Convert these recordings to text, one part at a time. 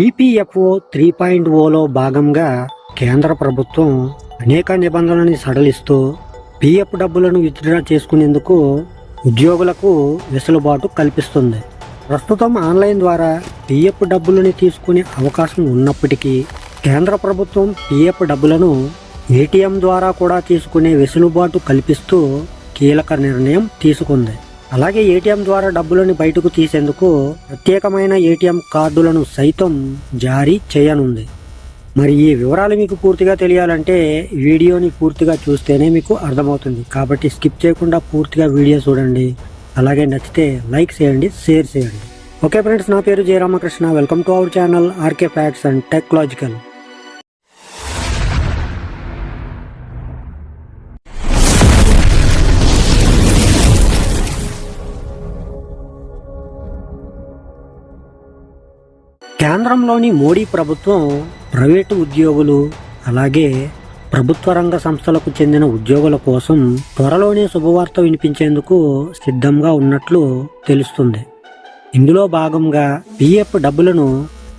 EPFO three point Ola భాగంగా కేంద్ర ప్రభుత్వం అనేక నిబంధనలను సడలిస్తూ పిఎఫ్ డబ్బులను విత్డ్రా చేసుకునేందుకు ఉద్యోగులకు వెసులుబాటు కల్పిస్తుంది. ప్రస్తుతం ఆన్లైన్ ద్వారా పిఎఫ్ డబ్బులను తీసుకునే అవకాశం ఉన్నప్పటికీ కేంద్ర ప్రభుత్వం పిఎఫ్ డబ్బులను ఏటీఎం ద్వారా కూడా తీసుకునే వెసులుబాటు కల్పిస్తూ కీలక నిర్ణయం తీసుకుంది. అలాగే ఏటీఎం ద్వారా డబ్బులను బయటకు తీసేందుకు ప్రత్యేకమైన ఏటీఎం కార్డులను సైతం జారీ చేయనుంది. మరి ఈ వివరాలు మీకు పూర్తిగా తెలియాలంటే వీడియోని పూర్తిగా చూస్తేనే మీకు అర్థమవుతుంది. కాబట్టి స్కిప్ చేయకుండా పూర్తిగా వీడియో చూడండి. అలాగే నచ్చితే లైక్ చేయండి షేర్ చేయండి. ఓకే ఫ్రెండ్స్ నా పేరు Jayaramakrishna. Welcome to our channel RK facts and technological కేంద్రంలోని మోడీ ప్రభుత్వం ప్రైవేటు ఉద్యోగులు అలాగే ప్రభుత్వ రంగ సంస్థలకు చెందిన ఉద్యోగుల కోసం త్వరలోనే శుభవార్త వినిపించేందుకు సిద్ధంగా ఉన్నట్లు తెలుస్తుంది. ఇందులో భాగంగా పిఎఫ్ డబ్బులను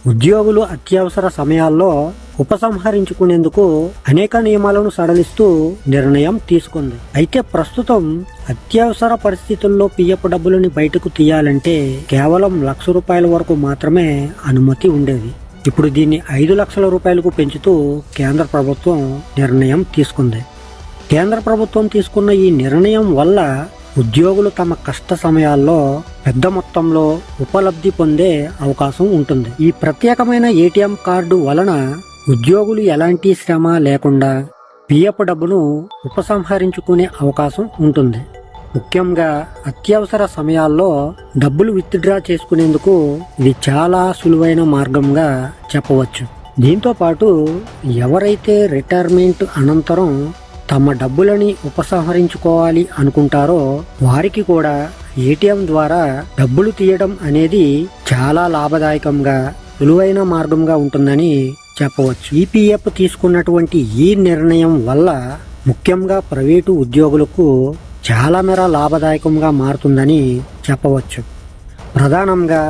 ఉద్యోగులు అత్యవసర సమయాల్లో ఉపసంహరించుకునేందుకు అనేక నియమాలను సడలిస్తూ నిర్ణయం తీసుకుంది. అయితే ప్రస్తుతం అత్యవసర పరిస్థితుల్లో పిఎఫ్ డబ్బులని బయటకు తీయాలంటే కేవలం లక్ష రూపాయల వరకు మాత్రమే అనుమతి ఉండేది. ఇప్పుడు దీన్ని ఐదు లక్షల రూపాయలకు పెంచుతూ కేంద్ర ప్రభుత్వం నిర్ణయం తీసుకుంది. కేంద్ర ప్రభుత్వం తీసుకున్న ఈ నిర్ణయం వల్ల ఉద్యోగులు తమ కష్ట సమయాల్లో పెద్ద మొత్తంలో ఉపలబ్ధి పొందే అవకాశం ఉంటుంది. ఈ ప్రత్యేకమైన ఏటీఎం కార్డు వలన ఉద్యోగులు ఎలాంటి శ్రమ లేకుండా పిఎఫ్ డబ్బును ఉపసంహరించుకునే అవకాశం ఉంటుంది. ముఖ్యంగా అత్యవసర సమయాల్లో డబ్బులు విత్డ్రా చేసుకునేందుకు ఇది చాలా సులువైన మార్గంగా చెప్పవచ్చు. దీంతో పాటు ఎవరైతే రిటైర్మెంట్ అనంతరం తమ డబ్బులని ఉపసంహరించుకోవాలి అనుకుంటారో వారికి కూడా ఏటీఎం ద్వారా డబ్బులు తీయడం అనేది చాలా లాభదాయకంగా సులువైన మార్గంగా ఉంటుందని చెప్పవచ్చు. ఈపీఎఫ్ తీసుకున్నటువంటి ఈ నిర్ణయం వల్ల ముఖ్యంగా ప్రైవేటు ఉద్యోగులకు చాలా మేర లాభదాయకంగా మారుతుందని చెప్పవచ్చు. ప్రధానంగా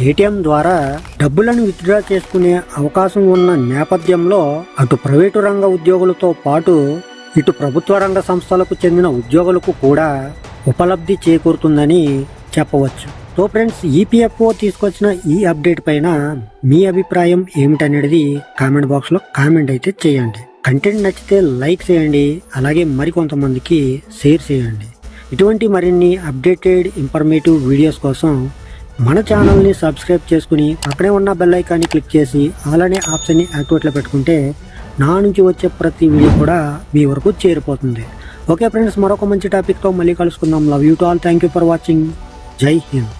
ఏటీఎం ద్వారా డబ్బులను విత్డ్రా చేసుకునే అవకాశం ఉన్న నేపథ్యంలో అటు ప్రైవేటు రంగ ఉద్యోగులతో పాటు ఇటు ప్రభుత్వ రంగ సంస్థలకు చెందిన ఉద్యోగులకు కూడా ఉపలబ్ధి చేకూరుతుందని చెప్పవచ్చు. సో ఫ్రెండ్స్ ఈపీఎఫ్ఓ తీసుకొచ్చిన ఈ అప్డేట్ పైన మీ అభిప్రాయం ఏమిటనేది కామెంట్ బాక్స్లో కామెంట్ అయితే చేయండి. కంటెంట్ నచ్చితే లైక్ చేయండి అలాగే మరికొంతమందికి షేర్ చేయండి. ఇటువంటి మరిన్ని అప్డేటెడ్ ఇన్ఫర్మేటివ్ వీడియోస్ కోసం మన ఛానల్ని సబ్స్క్రైబ్ చేసుకుని పక్కనే ఉన్న బెల్ ఐకాన్ని క్లిక్ చేసి అలానే ఆప్షన్ని యాక్టివేట్లో పెట్టుకుంటే నా నుంచి వచ్చే ప్రతి వీడియో కూడా మీ వరకు చేరిపోతుంది. ఓకే ఫ్రెండ్స్ మరొక మంచి టాపిక్తో మళ్ళీ కలుసుకుందాం. Love you to all thank you for watching Jai Hind.